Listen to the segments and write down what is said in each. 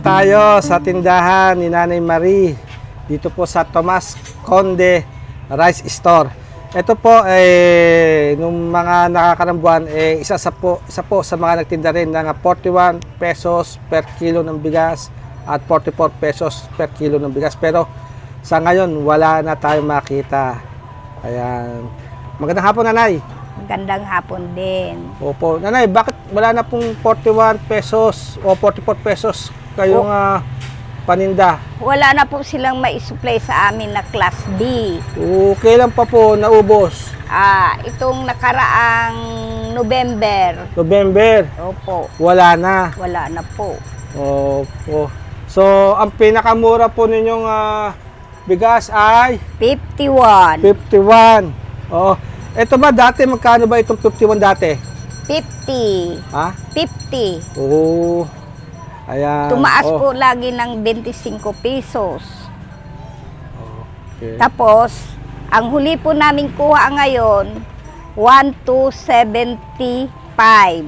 tayo sa tindahan ni Nanay Marie dito po sa Tomas Conde Rice Store. Ito po eh nung mga nakakaramang buwan eh isa sa po isa po sa mga nagtinda rin ng 41 pesos per kilo ng bigas at 44 pesos per kilo ng bigas. Pero sa ngayon wala na tayong makita. Ayan. Magandang hapon, Nanay. Magandang hapon din. Opo. Nanay, bakit wala na pong 41 pesos o 44 pesos kayong ah, paninda? Wala na po silang maisupply sa amin na Class B. O, kailan pa po naubos? Ah, itong nakaraang November. November. Opo, Wala na. wala na po. Opo. So, ang pinakamura po ninyong ah, bigas ay 51. 51. Oo. Ito ba dati, magkano ba itong 51 dati? 50. Ha? 50. Oo. Ayan. Tumaas Oh, po lagi ng 25 pesos. okay. Tapos, ang huli po namin kuha ngayon, 1 to 75.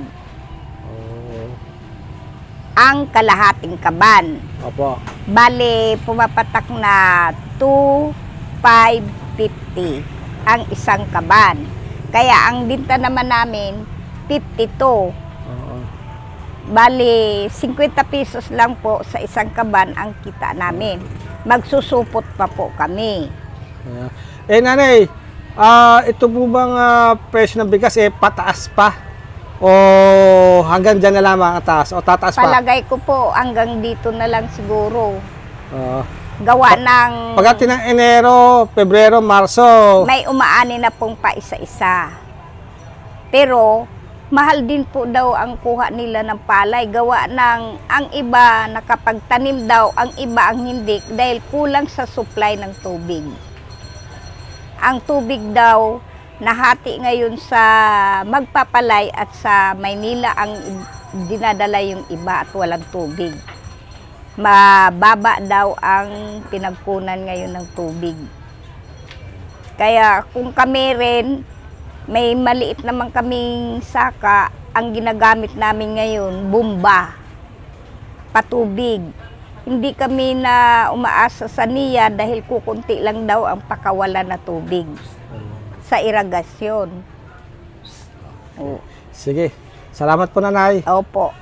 Oo. Ang kalahating kaban. Opo. Bale, pumapatak na 2,550 ang isang kaban. Kaya ang binta naman namin, 52. Oo. Bale, 50 pesos lang po sa isang kaban ang kita namin. Magsusupot pa po kami. Eh nanay, ah ito po bang ah, presyo ng bigas eh pataas pa? O hanggang dyan na lamang ang taas? O tataas pa? Palagay ko po hanggang dito na lang siguro. Oo. Gawa ng pagdating ng Enero, Pebrero, Marso, may umaani na pong pa isa-isa. Pero, mahal din po daw ang kuha nila ng palay. Gawa ng ang iba nakapagtanim daw, ang iba ang hindi dahil kulang sa supply ng tubig. Ang tubig daw, nahati ngayon sa magpapalay at sa Maynila ang dinadala yung iba at walang tubig. Mababa daw ang pinagkunan ngayon ng tubig. Kaya kung kami rin, may maliit naman kaming saka, ang ginagamit namin ngayon, bumba, patubig. Hindi kami na umaasa sa niya dahil kukunti lang daw ang pakawala na tubig sa iragasyon. Oo. sige. Salamat po nanay. Opo.